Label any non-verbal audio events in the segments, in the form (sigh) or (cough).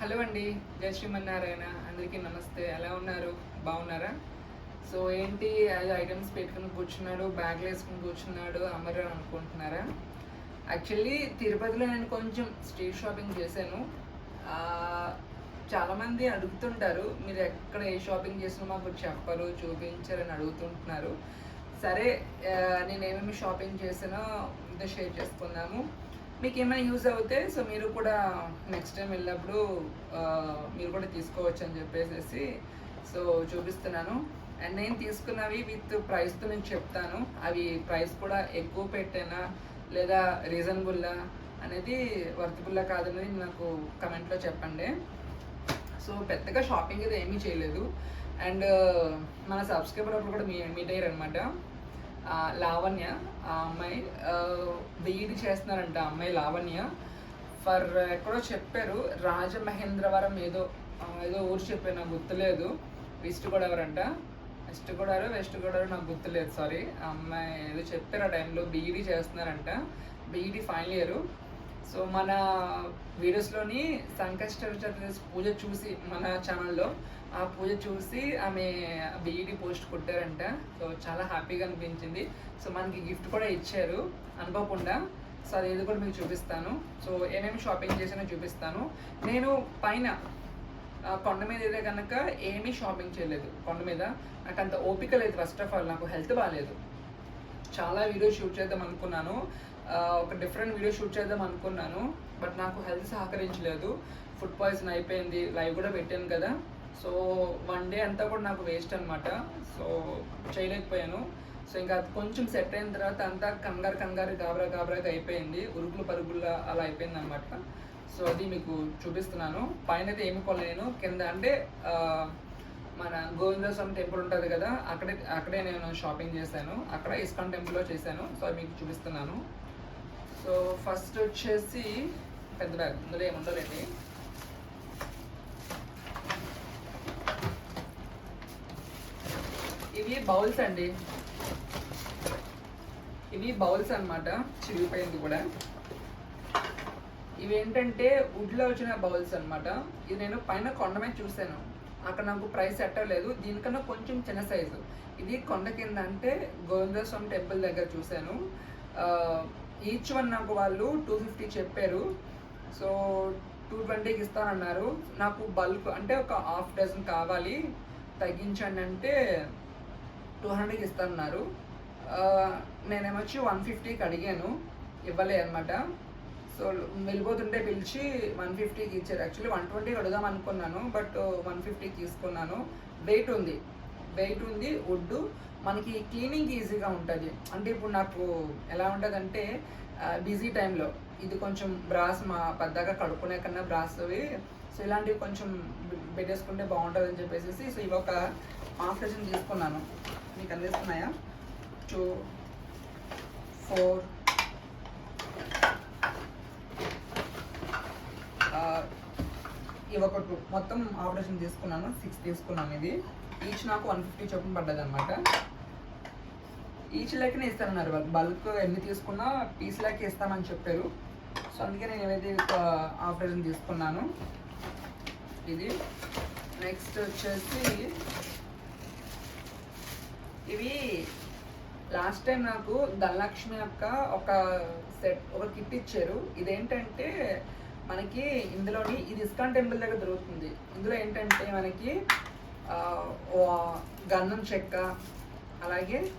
Hello అండి జయ శ్రీమన్నారాయణ. అందరికీ నమస్తే. ఎలా ఉన్నారు? బాగున్నారా? సో ఏంటి అది ఐటమ్స్ పెట్టుకుని కూర్చున్నాడు బ్యాగ్లు వేసుకుని కూర్చున్నాడు అమరు అనుకుంటున్నారా? యాక్చువల్లీ తిరుపతిలో నేను కొంచెం స్ట్రీట్ షాపింగ్ చేశాను. చాలామంది అడుగుతుంటారు మీరు ఎక్కడ ఏ షాపింగ్ చేసినా మాకు చెప్పరు చూపించరని అడుగుతుంటున్నారు. సరే నేను ఏమేమి షాపింగ్ చేసానో ఇంత షేర్ చేసుకుందాము. మీకు ఏమైనా యూజ్ అవుతే సో మీరు కూడా నెక్స్ట్ టైం వెళ్ళినప్పుడు మీరు కూడా తీసుకోవచ్చు అని చెప్పేసి సో చూపిస్తున్నాను. అండ్ నేను తీసుకున్నవి విత్ ప్రైస్తో నేను చెప్తాను. అవి ప్రైస్ కూడా ఎక్కువ పెట్టానా లేదా రీజనబుల్లా అనేది వర్తబుల్లా కాదనేది నాకు కమెంట్లో చెప్పండి. సో పెద్దగా షాపింగ్ అయితే ఏమీ చేయలేదు. అండ్ మన సబ్స్క్రైబర్ అప్పుడు కూడా మీ మీట్ అయ్యారు అనమాట లావణ్య. ఆ అమ్మాయి బీఈడి చేస్తున్నారంట ఆ అమ్మాయి లావణ్య. ఫర్ ఎక్కడో చెప్పారు రాజమహేంద్రవరం ఏదో ఏదో ఊరు చెప్పారు నాకు గుర్తులేదు. ఈస్ట్ గోదావరి అంట. వెస్ట్ గోదావరి వెస్ట్ గోదావరి నాకు గుర్తులేదు సారీ. ఆ అమ్మాయి ఏదో చెప్పారు ఆ టైంలో బీఈడి చేస్తున్నారంట. BEd final year. సో మన వీడియోస్లోని సంకష్ట పూజ చూసి మన ఛానల్లో ఆ పూజ చూసి ఆమె బీఈడి పోస్ట్ కొట్టారంట. సో చాలా హ్యాపీగా అనిపించింది. సో మనకి గిఫ్ట్ కూడా ఇచ్చారు. అనుకోకుండా. సో అది ఏది కూడా మీకు చూపిస్తాను. సో ఏమేమి షాపింగ్ చేసినా చూపిస్తాను. నేను పైన కొండ మీద అయితే కనుక ఏమీ షాపింగ్ చేయలేదు. కొండ మీద. నాకు అంత ఓపిక లేదు ఫస్ట్ ఆఫ్ ఆల్. నాకు హెల్త్ బాగాలేదు చాలా వీడియో షూట్ చేద్దాం అనుకున్నాను. ఒక డిఫరెంట్ వీడియో షూట్ చేద్దాం అనుకున్నాను. బట్ నాకు హెల్త్ సహకరించలేదు. ఫుడ్ పాయిజన్ అయిపోయింది. లైవ్ కూడా పెట్టాను కదా. సో వన్ డే అంతా కూడా నాకు వేస్ట్ అనమాట సో చేయలేకపోయాను. సో ఇంకా అది కొంచెం సెట్ అయిన తర్వాత అంతా కంగారు కంగారు గాబరా గాబరాగా అయిపోయింది. ఉరుకులు పరుగుల్లో అలా అయిపోయింది అనమాట సో అది మీకు చూపిస్తున్నాను. పైన అయితే ఏమి కొనలేను. కింద అంటే మన గోవింద స్వామి టెంపుల్ ఉంటుంది కదా అక్కడే అక్కడే నేను షాపింగ్ చేశాను. అక్కడ ఇస్కాన్ టెంపుల్లో చేశాను. సో అది మీకు చూపిస్తున్నాను. సో ఫస్ట్ వచ్చేసి పెద్ద బ్యాగ్ ఇందులో ఏముండలేండి ఇవి బౌల్స్ అండి. ఇవి బౌల్స్ అనమాట చిరిగిపోయింది కూడా. ఇవి ఏంటంటే వుడ్లో వచ్చిన బౌల్స్ అనమాట ఇది నేను పైన కొండ మీద చూశాను. అక్కడ నాకు ప్రైస్ ఎట్టలేదు దీనికన్నా కొంచెం చిన్న సైజు. ఇది కొండ కింద అంటే గోవింద స్వామి టెంపుల్ దగ్గర చూశాను. ఈచ్ వన్ నాకు వాళ్ళు టూ ఫిఫ్టీ చెప్పారు. సో టూ ట్వంటీకి ఇస్తానన్నారు. నాకు బల్క్ అంటే ఒక హాఫ్ డజన్ కావాలి. తగ్గించండి అంటే టూ హండ్రెడ్కి ఇస్తానన్నారు. నేనేమొచ్చి వన్ ఫిఫ్టీకి అడిగాను. ఇవ్వలే అనమాట సో వెళ్ళిపోతుంటే పిలిచి వన్ ఫిఫ్టీకి ఇచ్చారు. యాక్చువల్లీ వన్ ట్వంటీకి అడుగుదాం అనుకున్నాను బట్ వన్ ఫిఫ్టీకి తీసుకున్నాను. వెయిట్ ఉంది వెయిట్ ఉంది వుడ్ మనకి క్లీనింగ్ ఈజీగా ఉంటుంది. అంటే ఇప్పుడు నాకు ఎలా ఉంటుందంటే బిజీ టైంలో. ఇది కొంచెం బ్రాస్ మా పెద్దగా కడుక్కునే కన్నా బ్రాస్ అవి సో ఇలాంటివి కొంచెం పెట్టేసుకుంటే బాగుంటుంది అని చెప్పేసి సో ఇవి ఒక హాఫ్ తీసుకున్నాను. మీకు అందిస్తున్నాయా టూ ఫోర్ ఇవి ఒక టూ. మొత్తం ఆపరేషన్ తీసుకున్నాను సిక్స్ తీసుకున్నాను ఇది. ఈచ్ నాకు వన్ ఫిఫ్టీ చొప్పున పడ్డది అనమాట ఈచ్ లెక్కనే ఇస్తానన్నారు. వాళ్ళు బల్క్ ఎన్ని తీసుకున్నా పీస్ లెక్క ఇస్తామని చెప్పారు. సో అందుకే నేను ఏవైతే ఒక ఆపరేషన్ తీసుకున్నాను ఇది. నెక్స్ట్ వచ్చేసి ఇవి లాస్ట్ టైం నాకు ధనలక్ష్మి యొక్క ఒక సెట్ ఒక కిట్ ఇచ్చారు. ఇదేంటంటే మనకి ఇందులోని ఇది ఇస్కాన్ టెంపుల్ దగ్గర దొరుకుతుంది. ఇందులో ఏంటంటే మనకి వా- గంధం చెక్క అలాగే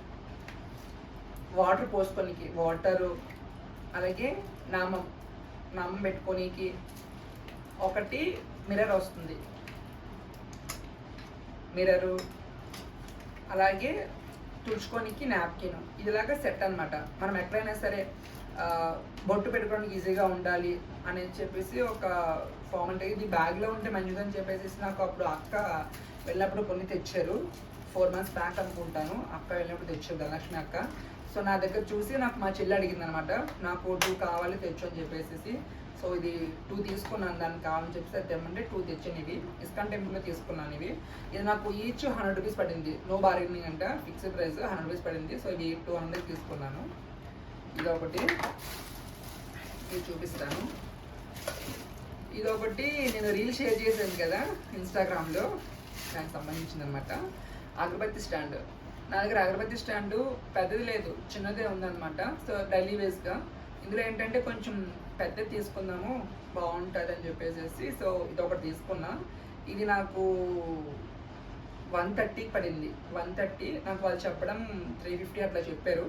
వాటర్ పోసుకోనికి వాటరు అలాగే నామం నామం పెట్టుకోనికి ఒకటి మిర్రర్ వస్తుంది. మిర్రరు అలాగే తుడుచుకోనికి నాప్కిన్ ఇదిలాగా సెట్ అనమాట మనం ఎక్కడైనా సరే బొట్టు పెట్టుకోవడానికి ఈజీగా ఉండాలి అని చెప్పేసి ఒక ఫామ్ అంటే ఇది బ్యాగ్లో ఉంటే మంచిదని చెప్పేసి నాకు అప్పుడు అక్క వెళ్ళినప్పుడు కొన్ని తెచ్చారు. ఫోర్ మంత్స్ బ్యాక్ అనుకుంటాను. అక్క వెళ్ళినప్పుడు తెచ్చారు ధనలక్ష్మి అక్క. సో నా దగ్గర చూసి నాకు మా చెల్లి అడిగింది అనమాట నాకు టూ కావాలి తెచ్చు అని చెప్పేసి సో ఇది టూ తీసుకున్నాను దానికి కావాలని చెప్పి అది తెమ్మంటే టూ తెచ్చాను ఇవి ఇస్కాన్ టెంపుల్లో తీసుకున్నాను ఇవి. ఇది నాకు ఈచ్ హండ్రెడ్ రూపీస్ పడింది. నో బార్గెనింగ్ అంట ఫిక్స్డ్ ప్రైస్ హండ్రెడ్ రూపీస్ పడింది. సో ఇది టూ హండ్రెడ్ తీసుకున్నాను. ఇది ఒకటి ఇది చూపిస్తాను. ఇది ఒకటి నేను రీల్ షేర్ చేశాను కదా ఇన్స్టాగ్రామ్లో. దానికి సంబంధించింది అనమాట అగరబత్తి స్టాండ్. నా దగ్గర అగరబత్తి స్టాండు పెద్దది లేదు చిన్నదే ఉందన్నమాట. సో డైలీ వేస్గా ఇందులో ఏంటంటే కొంచెం పెద్దది తీసుకుందాము బాగుంటుంది అని చెప్పేసి సో ఇది ఒకటి తీసుకున్నా. ఇది నాకు వన్ థర్టీకి పడింది. వన్ థర్టీ నాకు వాళ్ళు చెప్పడం త్రీ ఫిఫ్టీ అట్లా చెప్పారు.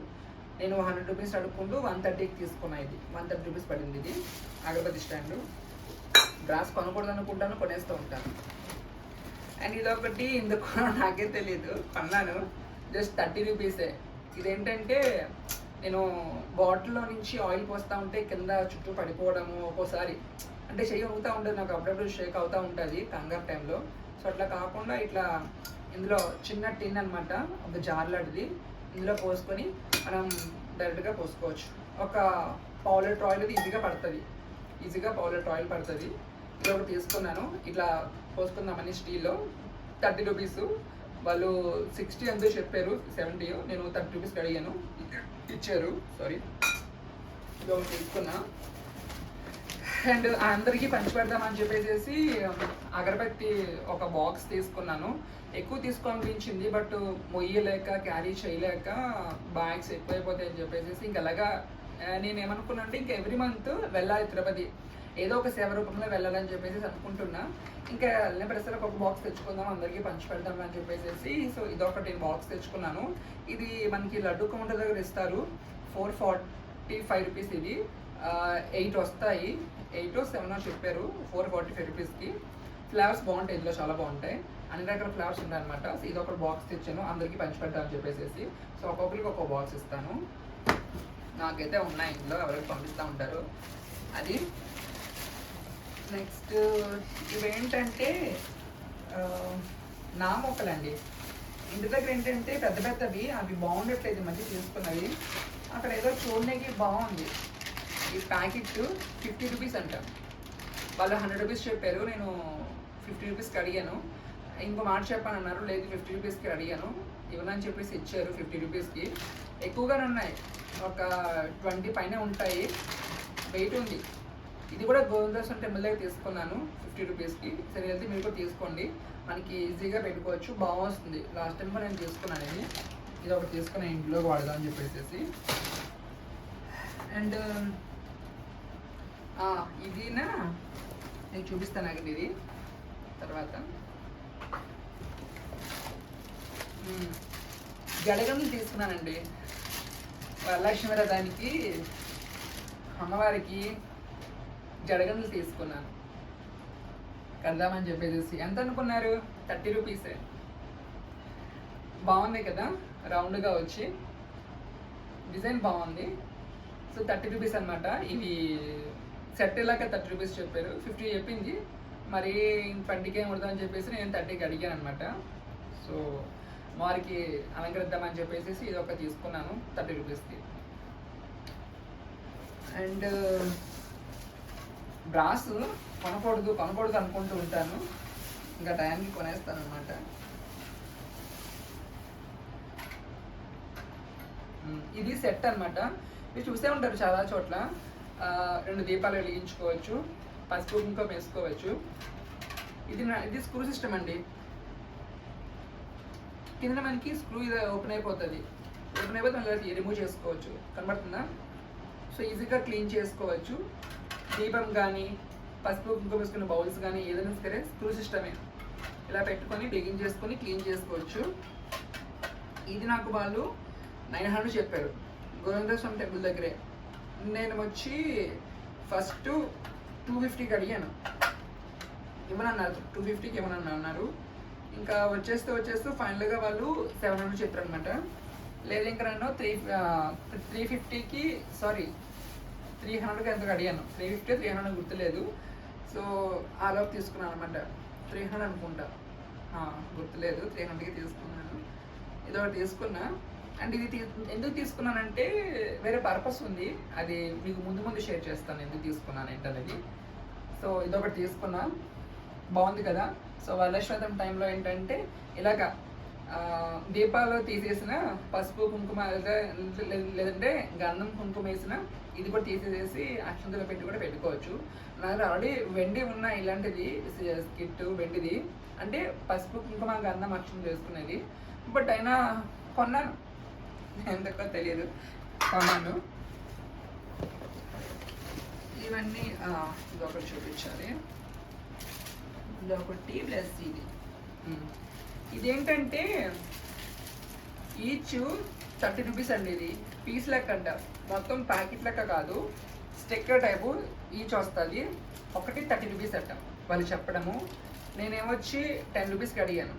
నేను హండ్రెడ్ రూపీస్ అడుక్కుంటూ వన్ థర్టీకి తీసుకున్నా ఇది. వన్ థర్టీ రూపీస్ పడింది ఇది. అగరబత్తి స్టాండ్. గ్రాస్ కొనకూడదు అనుకుంటాను కొనేస్తూ ఉంటాను. అండ్ ఇదొకటి ఇందుకు (laughs) నాకే తెలియదు కొన్నాను. జస్ట్ థర్టీ రూపీసే. ఇదేంటంటే నేను బాటిల్లో నుంచి ఆయిల్ పోస్తూ ఉంటే కింద చుట్టూ పడిపోవడము ఒక్కోసారి. అంటే చెయ్యి అవుతూ ఉంటుంది నాకు అప్పుడప్పుడు షేక్ అవుతూ ఉంటుంది కంగారు టైంలో. సో అట్లా కాకుండా ఇట్లా ఇందులో చిన్న టిన్ అనమాట ఒక జార్ లాంటిది. ఇందులో పోసుకొని మనం డైరెక్ట్గా పోసుకోవచ్చు. ఒక పావు లీటర్ ఆయిల్ ఈజీగా పడుతుంది. ఈజీగా పావు లీటర్ ఆయిల్ పడుతుంది. ఇది ఒకటి తీసుకున్నాను. ఇట్లా పోసుకుందామని స్టీల్లో. Thirty rupees. వాళ్ళు సిక్స్టీ ఎంతో చెప్పారు సెవెంటీ నేను థర్టీ రూపీస్కి అడిగాను. ఇచ్చారు. సారీ ఇదో తీసుకున్నా. అండ్ అందరికీ పంచిపెడదామని చెప్పేసి అగరబత్తి ఒక బాక్స్ తీసుకున్నాను. ఎక్కువ తీసుకోనిపించింది బట్ మొయ్యలేక క్యారీ చేయలేక బ్యాగ్స్ ఎక్కువైపోతాయని చెప్పేసి ఇంకా అలాగా నేను ఏమనుకున్నాను అంటే ఇంకా ఎవ్రీ మంత్ వెళ్ళాలి తిరుపతి. ఏదో ఒక సేవ రూపంలో వెళ్ళాలని చెప్పేసి అనుకుంటున్నా. ఇంకా వెళ్ళిన ప్రతిసారి ఒక బాక్స్ తెచ్చుకుందాం అందరికీ పంచి పెడదాం అని చెప్పేసి సో ఇదొకటి బాక్స్ తెచ్చుకున్నాను. ఇది మనకి లడ్డు కౌంటర్ దగ్గర ఇస్తారు. ఫోర్ ఫార్టీ ఫైవ్ రూపీస్ ఇది ఎయిట్ వస్తాయి. ఎయిట్ సెవెన్ చెప్పారు. ఫోర్ ఫార్టీ ఫైవ్ రూపీస్కి ఫ్లేవర్స్ బాగుంటాయి. ఇందులో చాలా బాగుంటాయి. అన్ని రకాల ఫ్లేవర్స్ ఉన్నాయన్నమాట. సో ఇది ఒక బాక్స్ తెచ్చాను. అందరికీ పంచిపెట్టాలని చెప్పేసి సో ఒక్కొక్కరికి ఒక్కొక్క బాక్స్ ఇస్తాను. నాకైతే ఉన్నాయి. ఇందులో ఎవరికి పంపిస్తూ ఉంటారు. అది నెక్స్ట్ uh, ఇవేంటంటే నా మొక్కలండి ఇంటి దగ్గర ఏంటంటే పెద్ద పెద్దవి అవి బాగుండట్లేదు ఈ మధ్య తీసుకున్నవి. అక్కడ ఏదో చూడడానికి బాగుంది. ఈ ప్యాకెట్ ఫిఫ్టీ రూపీస్ అంట. వాళ్ళు హండ్రెడ్ రూపీస్ చెప్పారు నేను ఫిఫ్టీ రూపీస్కి అడిగాను. ఇంకో మాట చెప్పానన్నారు లేదు ఫిఫ్టీ రూపీస్కి అడిగాను. ఇవ్వనని చెప్పేసి ఇచ్చారు ఫిఫ్టీ రూపీస్కి. ఎక్కువగానే ఉన్నాయి. ఒక ట్వంటీ పైన ఉంటాయి. వెయిట్ ఉంది. ఇది కూడా గోవిందర్శన్ టెంపుల్ దగ్గర తీసుకున్నాను ఫిఫ్టీ రూపీస్కి సరే వెళ్తే మీరు కూడా తీసుకోండి. మనకి ఈజీగా పెట్టుకోవచ్చు. బాగా వస్తుంది. లాస్ట్ టైం కూడా నేను తీసుకున్నాను ఇది. ఇది ఒకటి తీసుకుని ఇంట్లో వాడదాం అని చెప్పేసి అండ్ ఇదినా నేను చూపిస్తాను అండి ఇది తర్వాత. మ్మ్. తీసుకున్నానండి. వరలక్ష్మి వ్రతానికి అమ్మవారికి జడగంలు తీసుకున్నాను. కడదామని చెప్పేసి ఎంత అనుకున్నారు? థర్టీ రూపీసే బాగుంది కదా రౌండ్గా వచ్చి. డిజైన్ బాగుంది. సో థర్టీ రూపీస్ అనమాట ఇవి సెట్ ఇలాక థర్టీ రూపీస్ చెప్పారు. ఫిఫ్టీ చెప్పింది. మరి ట్వంటీకే ఏం అని చెప్పేసి నేను థర్టీకి అడిగాను అనమాట సో వారికి అలంకరిద్దామని చెప్పేసి ఇది ఒక తీసుకున్నాను థర్టీ రూపీస్కి. అండ్ బ్రాస్ కొనకూడదు కొనకూడదు అనుకుంటూ ఉంటాను. ఇంకా టైంకి కొనేస్తాను అనమాట ఇది సెట్ అన్నమాట. మీరు చూసే ఉంటారు చాలా చోట్ల. రెండు దీపాలు వెలిగించుకోవచ్చు పసుపు కుంకుమ వేసుకోవచ్చు. ఇది నా ఇది స్క్రూ సిస్టమ్ అండి. కింద మనకి స్క్రూ ఇది ఓపెన్ అయిపోతుంది. ఓపెన్ అయిపోతే మళ్ళీ రిమూవ్ చేసుకోవచ్చు. కనబడుతుందా? సో ఈజీగా క్లీన్ చేసుకోవచ్చు. దీపం కానీ పసుపు కుంకుమ వేసుకున్న బౌల్స్ కానీ ఏదైనా సరే స్క్రూ సిస్టమే. ఇలా పెట్టుకొని బిగించేసుకొని క్లీన్ చేసుకోవచ్చు. ఇది నాకు వాళ్ళు నైన్ హండ్రెడ్ చెప్పారు. గోవింద స్వామి టెంపుల్ దగ్గరే. నేను వచ్చి ఫస్ట్ టూ ఫిఫ్టీకి అడిగాను. ఇవ్వనన్నారు టూ ఫిఫ్టీకి ఇవ్వనన్నా అన్నారు. ఇంకా వచ్చేస్తూ వచ్చేస్తూ ఫైనల్గా వాళ్ళు సెవెన్ హండ్రెడ్ చెప్పారు అనమాట లేదు ఇంకా నన్ను త్రీ త్రీ ఫిఫ్టీకి సారీ త్రీ హండ్రెడ్కి ఎంతకు అడిగాను? త్రీ ఫిఫ్టీ త్రీ హండ్రెడ్ గుర్తులేదు. సో ఆలోపు తీసుకున్నాను అనమాట త్రీ హండ్రెడ్ అనుకుంటా. గుర్తులేదు. త్రీ హండ్రెడ్కి తీసుకున్నాను. ఇది ఒకటి తీసుకున్నా. అండ్ ఇది ఎందుకు తీసుకున్నానంటే వేరే పర్పస్ ఉంది. అది మీకు ముందు ముందు షేర్ చేస్తాను ఎందుకు తీసుకున్నాను ఏంటనేది. సో ఇదొకటి తీసుకున్నా. బాగుంది కదా? సో వరలక్ష్మతం టైంలో ఏంటంటే ఇలాగ దీపాలు తీసేసిన పసుపు కుంకుమ లేదంటే గంధం కుంకుమ వేసిన ఇది కూడా తీసేసేసి అక్షంతలో పెట్టి కూడా పెట్టుకోవచ్చు. నాకు ఆల్రెడీ వెండి ఉన్న ఇలాంటిది స్కిట్ వెండిది. అంటే పసుపు కుంకుమ గంధం అక్షం చేసుకునేది బట్ అయినా కొన్నాను. ఎందుకో తెలియదు కొన్నాను. ఇవన్నీ ఇదొకటి చూపించాలి. ఇదొకటి ప్లస్ ఇది. ఇదేంటంటే ఈచ్ థర్టీ రూపీస్ అండి ఇది. పీస్ లెక్క అంట. మొత్తం ప్యాకెట్ లెక్క కాదు. స్టిక్కర్ టైపు ఈచ్ వస్తుంది. ఒకటి థర్టీ రూపీస్ అంట. వాళ్ళు చెప్పడము. నేనేమొచ్చి టెన్ రూపీస్కి అడిగాను.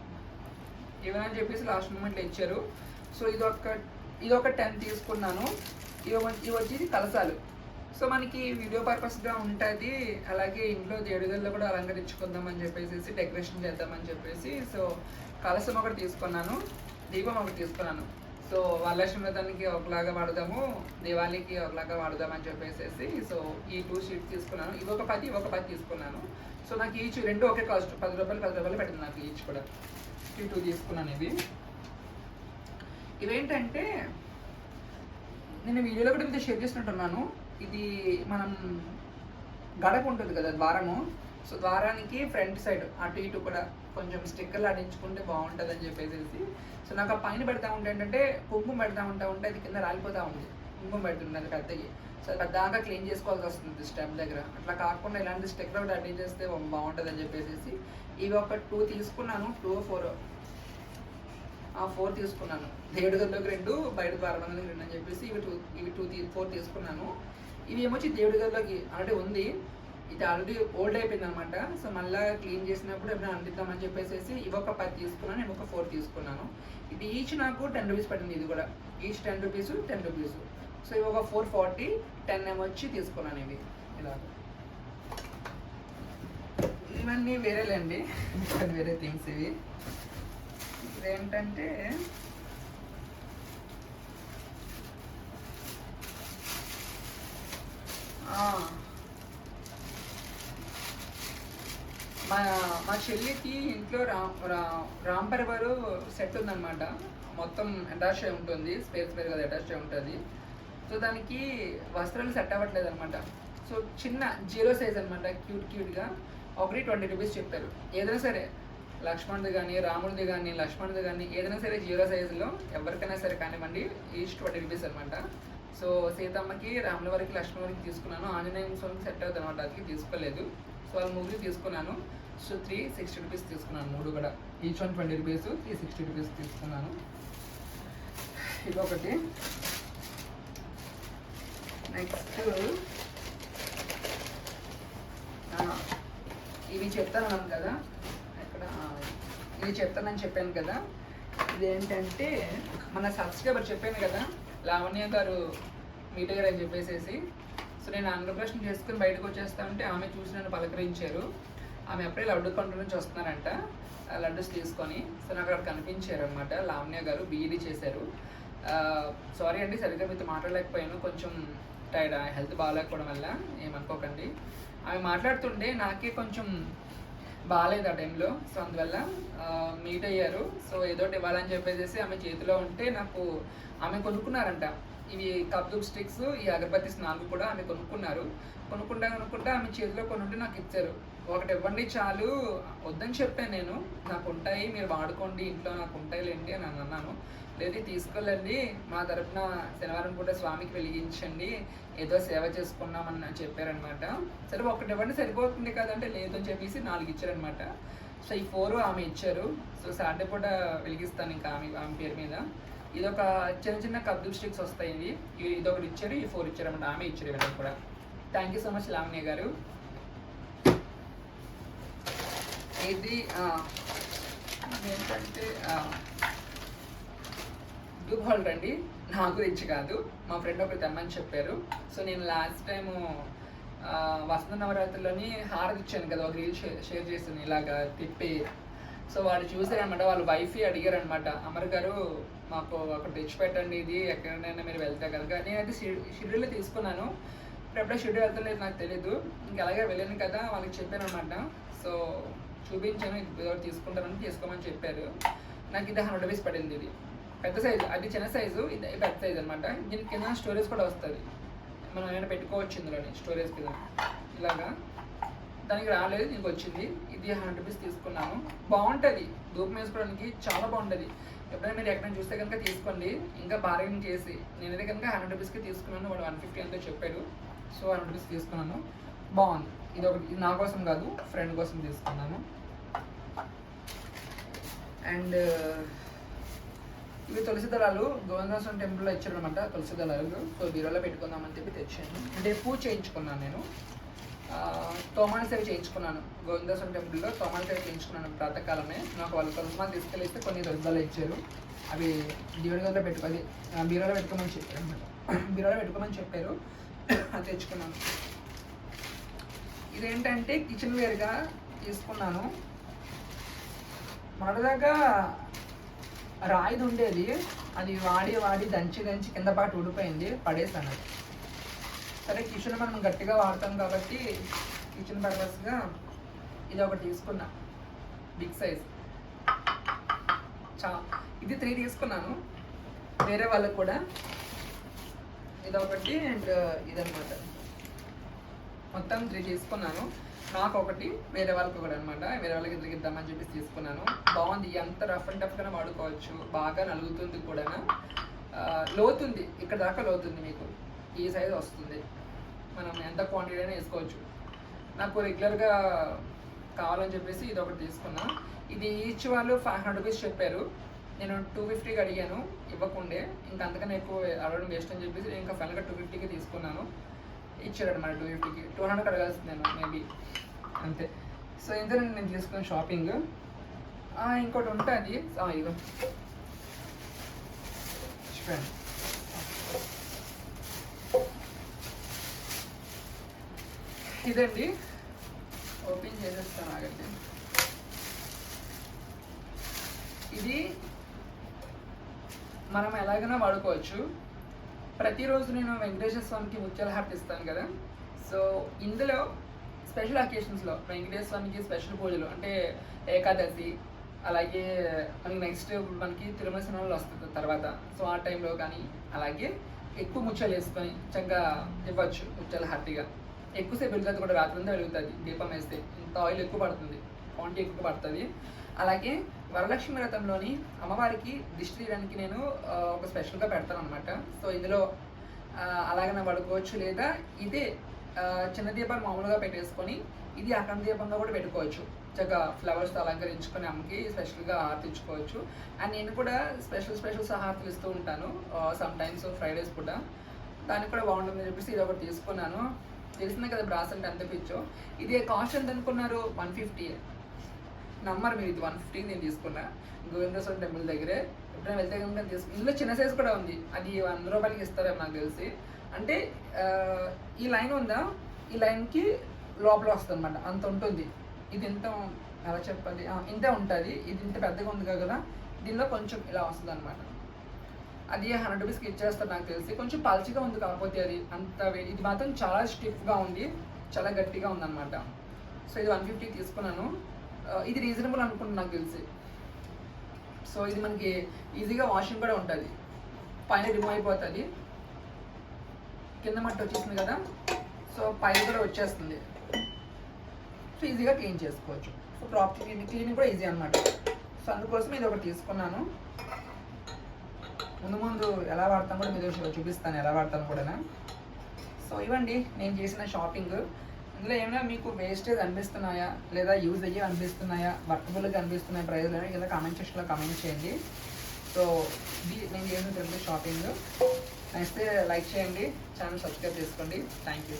ఏమైనా చెప్పేసి లాస్ట్ మూమెంట్లో ఇచ్చారు. సో ఇది ఒక ఇది ఒక టెన్ తీసుకున్నాను. ఇవి వచ్చి- ఇవి వచ్చి కలసాలు సో మనకి వీడియో పర్పస్గా ఉంటుంది. అలాగే ఇంట్లో దేవుడిగల్లో కూడా అలంకరించుకుందామని చెప్పేసి డెకరేషన్ చేద్దామని చెప్పేసి. సో కలశం ఒకటి తీసుకున్నాను దీపం ఒకటి తీసుకున్నాను. సో వరలక్ష్మి వ్రతానికి ఒకలాగా వాడదాము దివాళీకి ఒకలాగా వాడదామని చెప్పేసి సో ఈ టూ షీట్స్ తీసుకున్నాను. ఇది ఒక పది ఒక పది తీసుకున్నాను. సో నాకు ఈచ్ రెండు ఒకే కాస్ట్ పది రూపాయలు పది రూపాయలు పెట్టింది నాకు ఈచ్ కూడా. ఈ టూ తీసుకున్నాను ఇవి. ఇవేంటంటే నేను వీడియోలో కూడా మీతో షేర్ చేసినట్టున్నాను. ఇది మనం గడప ఉంటుంది కదా ద్వారము. సో ద్వారానికి ఫ్రంట్ సైడ్ అటు ఇటు కూడా కొంచెం స్టిక్కర్లు అడించుకుంటే బాగుంటుంది అని చెప్పేసి సో నాకు ఆ పైన పెడతా ఉంటే ఏంటంటే కుంకుమ పెడతా ఉంటా ఉంటే అది కింద రాలిపోతూ ఉంది. కుంకుమ పెడుతుంది అది పెద్దకి. సో అది పెద్దగా క్లీన్ చేసుకోవాల్సి వస్తుంది స్టెప్ దగ్గర. అట్లా కాకుండా ఇలాంటి స్టిక్కర్ ఒకటి అంటించేస్తే బాగుంటుంది అని చెప్పేసి ఇవి ఒక టూ తీసుకున్నాను టూ ఫోర్. ఆ ఫోర్ తీసుకున్నాను. దేడు గదిలోకి రెండు బయట ద్వారబంధానికి రెండు అని చెప్పేసి ఇవి టూ ఇవి టూ ఫోర్ తీసుకున్నాను. ఇవి ఏమొచ్చి దేవుడి గదిలోకి ఆల్రెడీ ఉంది. ఇది ఆల్రెడీ ఓల్డ్ అయిపోయింది అనమాట సో మళ్ళీ క్లీన్ చేసినప్పుడు ఎప్పుడైనా అందిద్దామని చెప్పేసి ఇవొక పది తీసుకున్నాను నేను ఒక ఫోర్ తీసుకున్నాను. ఇది ఈచ్ నాకు టెన్ రూపీస్ పడింది ఇది కూడా. Each ten rupees ten rupees so ఇవి ఒక ఫోర్ ఫార్టీ టెన్ ఏమొచ్చి తీసుకున్నాను ఇవి. ఇలా. ఇవన్నీ వేరేలేండి. వేరే థింగ్స్ ఇవి. ఇదేంటంటే ఆ, మా మా చెల్లికి ఇంట్లో రామ్ రా పరివారు సెట్ ఉందన్నమాట. మొత్తం అటాచ్ అయి ఉంటుంది స్పేస్ స్పేర్ కదా అటాచ్ అయి ఉంటుంది. సో దానికి వస్త్రాలు సెట్ అవ్వట్లేదు అనమాట సో చిన్న జీరో సైజ్ అనమాట క్యూట్ క్యూట్గా ఒకటి ట్వంటీ రూపీస్ చెప్పారు. ఏదైనా సరే లక్ష్మణ్ది కానీ రాముడిది కానీ లక్ష్మణ్ది కానీ ఏదైనా సరే జీరో సైజులో ఎవరికైనా సరే కానివ్వండి ఈచ్ ట్వంటీ రూపీస్ అనమాట సో సీతమ్మకి రాముల వారికి లక్ష్మణ్ వారికి తీసుకున్నాను. ఆంజనేయ స్వామికి సెట్ అవుతుంది అనమాట అది తీసుకోలేదు. సో వాళ్ళ మూవీ తీసుకున్నాను. సో త్రీ సిక్స్టీ రూపీస్ తీసుకున్నాను. మూడు కూడా. Each one twenty rupees three sixty rupees తీసుకున్నాను. ఇదొకటి. నెక్స్ట్ ఇవి చెప్తాను కదా. ఇక్కడ ఇది చెప్తానని చెప్పాను కదా. ఇదేంటంటే మన సబ్స్క్రైబర్ చెప్పాను కదా లావణ్య గారు మీట్ గారు అని చెప్పేసి సో నేను అన్నప్రశ్న చేసుకుని బయటకు వచ్చేస్తా ఉంటే ఆమె చూసి నన్ను పలకరించారు. ఆమె అప్పుడే లడ్డు కొండ నుంచి వస్తున్నారంట. ఆ లడ్డూస్ తీసుకొని సో నాకు అక్కడ కనిపించారు అనమాట లావణ్య గారు బీఈడీ చేశారు. సారీ అండి సరిగ్గా మీతో మాట్లాడలేకపోయాను. కొంచెం టైర్డ్ హెల్త్ బాగాలేకపోవడం వల్ల ఏమనుకోకండి. ఆమె మాట్లాడుతుంటే నాకే కొంచెం బాగాలేదు ఆ టైంలో. సో అందువల్ల మీట్ అయ్యారు. సో ఏదో ఇవ్వాలని చెప్పేసి ఆమె చేతిలో ఉంటే నాకు ఆమె కొనుక్కున్నారంట. ఇవి కబ్జూబ్ స్టిక్స్ ఈ అగరబత్తి నాలుగు కూడా ఆమె కొనుక్కున్నారు. కొనుక్కుంటా కొనుక్కుంటా ఆమె చేతిలో కొనుంటే నాకు ఇచ్చారు. ఒకటి ఇవ్వండి చాలు వద్దని చెప్పాను నేను. నాకు ఉంటాయి మీరు వాడుకోండి ఇంట్లో నాకు ఉంటాయిలేండి అని అని అన్నాను. లేదు తీసుకెళ్ళండి. మా తరపున శనివారం పూట స్వామికి వెలిగించండి. ఏదో సేవ చేసుకున్నామని చెప్పారనమాట సరే ఒకటి ఇవ్వండి సరిపోతుంది కదంటే లేదు అని చెప్పేసి నాలుగు ఇచ్చారనమాట సో ఈ ఫోర్ ఆమె ఇచ్చారు. సో సాటర్డే పూట వెలిగిస్తాను ఇంకా ఆమె ఆమె పేరు మీద. ఇది ఒక చిన్న చిన్న కబ్దు స్టిక్స్ వస్తాయి ఇవి ఇది ఒకటి ఇచ్చారు ఈ ఫోర్ ఇచ్చారు అనమాట ఆమె ఇచ్చారు ఇవన్నీ కూడా. థ్యాంక్ యూ సో మచ్ లామినే గారు. ఇది ఏంటంటే ట్యూబ్ హోల్డర్ అండి. నా గురించి కాదు మా ఫ్రెండ్ ఒకరు తెమ్మని చెప్పారు. సో నేను లాస్ట్ టైము వసంత నవరాత్రిలోని హారతి ఇచ్చాను కదా ఒక రీల్ షేర్ చేశాను ఇలాగా తిప్పి. సో వాడు చూసారనమాట వాళ్ళ వైఫ్ అడిగారు అనమాట అమర్ గారు మాకు అక్కడ తెచ్చిపెట్టండి ఇది ఎక్కడైనా మీరు వెళ్తే కనుక. నేను అయితే షెడ్యూల్ తీసుకున్నాను. ఇప్పుడు ఎప్పుడో షెడ్యూల్ వెళ్తలేదు నాకు తెలియదు ఇంకా అలాగే వెళ్ళాను కదా వాళ్ళకి చెప్పాను అనమాట సో చూపించాను ఇది తీసుకుంటారని తీసుకోమని చెప్పారు. నాకు ఇది హండ్రెడ్ రూపీస్ పడింది ఇది. పెద్ద సైజు అది చిన్న సైజు ఇది పెద్ద సైజు అనమాట దీని కింద స్టోరేజ్ కూడా వస్తుంది. మనం ఏమైనా పెట్టుకోవచ్చు ఇందులోని స్టోరేజ్ కింద. ఇలాగా. దానికి రాలేదు నీకు వచ్చింది. ఇది హండ్రెడ్ రూపీస్ తీసుకున్నాను. బాగుంటుంది. ధూపం వేసుకోవడానికి చాలా బాగుంటుంది. ఎప్పుడైనా మీరు ఎక్కడైనా చూస్తే కనుక తీసుకోండి. ఇంకా బార్గెన్ చేసి నేనైతే కనుక హండ్రెడ్ రూపీస్కి తీసుకున్నాను. వాడు వన్ ఫిఫ్టీ ఎంతో చెప్పాడు. సో హండ్రెడ్ రూపీస్ తీసుకున్నాను. బాగుంది. ఇది ఒకటి ఇది నా కోసం కాదు ఫ్రెండ్ కోసం తీసుకున్నాను. అండ్ ఇవి తులసి దళాలు. గోవిందరాసం టెంపుల్లో ఇచ్చారనమాట తులసి దళాలు. సో బీరోలో పెట్టుకుందామని చెప్పి తెచ్చాను. అంటే పూజ చేయించుకున్నాను నేను. తోమాన సేవ చేయించుకున్నాను. గోవిందాసం టెంపుల్లో తోమాన సేవ చేయించుకున్నాను ప్రాతకాలమే. నాకు వాళ్ళు తులసిమాలు తీసుకెళ్ళిస్తే కొన్ని తులసిదళాలు ఇచ్చారు. అవి దేవుడి గదిలో పెట్టుకో బీరోలో పెట్టుకోమని చెప్పారు. అనమాట బీరోలో పెట్టుకోమని చెప్పారు. అది తెచ్చుకున్నాను. ఇదేంటంటే కిచెన్ వేర్గా తీసుకున్నాను. మొదటిదాకా రాయిది ఉండేది అది వాడి వాడి దంచి దంచి కింద పాటు ఊడిపోయింది. పడేసాను అది. సరే కిచెన్ మనం గట్టిగా వాడతాం కాబట్టి కిచెన్ పర్పస్గా ఇది ఒకటి తీసుకున్నా. Big size. చా ఇది త్రీ తీసుకున్నాను. వేరే వాళ్ళకి కూడా. ఇది ఒకటి అండ్ ఇదనమాట మొత్తం త్రీ తీసుకున్నాను. నాకు ఒకటి వేరే వాళ్ళకి ఒకటి అనమాట వేరే వాళ్ళకి ఇద్దరికిద్దామని చెప్పేసి తీసుకున్నాను. బాగుంది. ఎంత రఫ్ అండ్ టఫ్గానే వాడుకోవచ్చు. బాగా నలుగుతుంది కూడా లోతుంది. ఇక్కడ దాకా లోతుంది మీకు. ఈ సైజ్ వస్తుంది. మనం ఎంత క్వాంటిటీ అయినా వేసుకోవచ్చు. నాకు రెగ్యులర్గా కావాలని చెప్పేసి ఇది ఒకటి తీసుకున్నా. ఇది ఈచ్ వాళ్ళు ఫైవ్ హండ్రెడ్ రూపీస్ చెప్పారు. నేను టూ ఫిఫ్టీకి అడిగాను ఇవ్వకుండే. ఇంకా అంతకన్నా ఎక్కువ అడగడం వేస్ట్ అని చెప్పేసి నేను ఇంకా ఫైనల్గా టూ ఫిఫ్టీకి తీసుకున్నాను. ఇచ్చాడు అనమాట టూ ఫిఫ్టీకి టూ హండ్రెడ్ అడగాల్సింది నేను మేబీ అంతే. సో ఇంత నేను తీసుకున్న షాపింగ్ ఇంకోటి ఉంటుంది. ఇదిగో. చూడండి ఇదండి. ఓపెన్ చేసేస్తాను ఆగండి. ఇది మనం ఎలాగైనా వాడుకోవచ్చు. ప్రతిరోజు నేను వెంకటేశ్వర స్వామికి ముత్యాల హారతి ఇస్తాను కదా. సో ఇందులో స్పెషల్ అకేషన్స్లో వెంకటేశ్వర స్వామికి స్పెషల్ పూజలు అంటే ఏకాదశి అలాగే మనకి నెక్స్ట్ మనకి తిరుమల సినిమాలు వస్తుంది తర్వాత. సో ఆ టైంలో కానీ అలాగే ఎక్కువ ముత్యాలు వేసుకొని చక్కగా ఇవ్వచ్చు ముత్యాల హారతిగా. ఎక్కువసేపు వెలుగుతుంది కూడా రాత్రి అంతా వెలుగుతుంది. దీపం వేస్తే ఇంత ఆయిల్ ఎక్కువ పడుతుంది. క్వాంటిటీ ఎక్కువ పడుతుంది. అలాగే వరలక్ష్మి వ్రతంలోని అమ్మవారికి దిష్టి తీయడానికి నేను ఒక స్పెషల్గా పెడతాను అనమాట సో ఇందులో అలాగనే పడుకోవచ్చు లేదా ఇదే చిన్న దీపాలు మామూలుగా పెట్టేసుకొని ఇది అఖండ దీపంగా కూడా పెట్టుకోవచ్చు. చక్కగా ఫ్లవర్స్తో అలంకరించుకొని అమ్మకి స్పెషల్గా ఆర్తించుకోవచ్చు. అండ్ నేను కూడా స్పెషల్ స్పెషల్ హారతులు ఇస్తూ ఉంటాను. సమ్ టైమ్స్ ఫ్రైడేస్ కూడా దానికి కూడా బాగుంటుందని చెప్పేసి ఇది ఒకటి తీసుకున్నాను. తెలిసిందే కదా బ్రాస్ అంటే ఎంత పిచ్చో. ఇది కాస్ట్ ఎంత అనుకున్నారు? One fifty. నమ్మరు మీరు ఇది వన్ ఫిఫ్టీ నేను తీసుకున్నా. గోవిందస్వామి టెంపుల్ దగ్గరే. ఎప్పుడైనా వెళ్తే కనుక తీసుకు ఇందులో చిన్న సైజ్ కూడా ఉంది. అది వంద రూపాయలకి ఇస్తారేమో నాకు తెలిసి. అంటే ఈ లైన్ ఉందా? ఈ లైన్కి లోపల వస్తుంది అనమాట అంత ఉంటుంది. ఇది ఎంత ఎలా చెప్పాలి? ఇంతే ఉంటుంది. ఇది ఇంత పెద్దగా ఉంది కదా. దీనిలో కొంచెం ఇలా వస్తుంది అనమాట అది హండ్రెడ్ రూపీస్కి ఇచ్చేస్తారు నాకు తెలిసి. కొంచెం పల్చిగా ఉంది కాకపోతే అది. అంత ఇది మాత్రం చాలా స్టిఫ్గా ఉంది. చాలా గట్టిగా ఉందన్నమాట. సో ఇది వన్ ఫిఫ్టీ తీసుకున్నాను. ఇది రీజనబుల్ అనుకుంటున్నాను నాకు తెలిసి. సో ఇది మనకి ఈజీగా వాషింగ్ కూడా ఉంటుంది. పైన రిమూవ్ అయిపోతుంది. కింద మట్టి వచ్చేసింది కదా. సో పైన కూడా వచ్చేస్తుంది. సో ఈజీగా క్లీన్ చేసుకోవచ్చు. సో ప్రాపర్ క్లీనింగ్ క్లీనింగ్ కూడా ఈజీ అనమాట సో అందుకోసం ఇది ఒకటి తీసుకున్నాను. ముందు ముందు ఎలా వాడతాం కూడా మీరు చూపిస్తాను ఎలా వాడతాను కూడా సో ఇవ్వండి నేను చేసిన షాపింగ్. ఇందులో ఏమైనా మీకు వేస్టేజ్ అనిపిస్తున్నాయా లేదా యూజ్ అయ్యి అనిపిస్తున్నాయా వర్కబుల్గా అనిపిస్తున్నాయి ప్రైజ్లు అనేవి కింద కామెంట్ సెక్షన్లో కామెంట్ చేయండి. సో ఇది నేను చేసిన తెలుగు షాపింగ్. నచ్చితే లైక్ చేయండి. ఛానల్ సబ్స్క్రైబ్ చేసుకోండి. Thank you